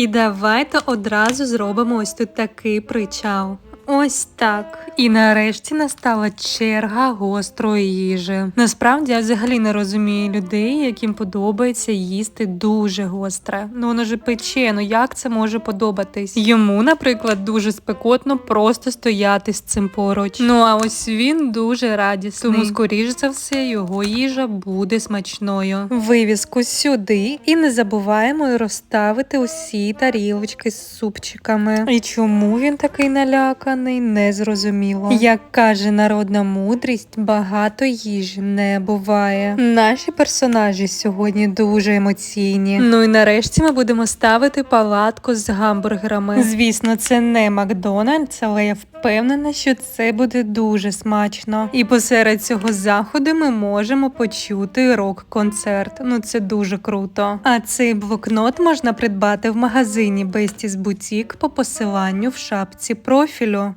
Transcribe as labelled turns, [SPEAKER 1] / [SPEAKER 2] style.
[SPEAKER 1] І давайте одразу зробимо ось тут такий причал. Ось так. І нарешті настала черга гострої їжі. Насправді я взагалі не розумію людей, яким подобається їсти дуже гостре. Ну воно ж пече, ну як це може подобатись? Йому, наприклад, дуже спекотно просто стояти з цим поруч. Ну а ось він дуже радісний. Тому, скоріш за все, його їжа буде смачною. Вивіску сюди і не забуваємо розставити усі тарілочки з супчиками. І чому він такий наляканий, не зрозуміло. Як каже народна мудрість, багато їжі не буває. Наші персонажі сьогодні дуже емоційні. Ну і нарешті ми будемо ставити палатку з гамбургерами. Звісно, це не Макдональдс, але я впевнена, що це буде дуже смачно. І посеред цього заходу ми можемо почути рок-концерт. Ну це дуже круто. А цей блокнот можна придбати в магазині Besties Boutique по посиланню в шапці профілю.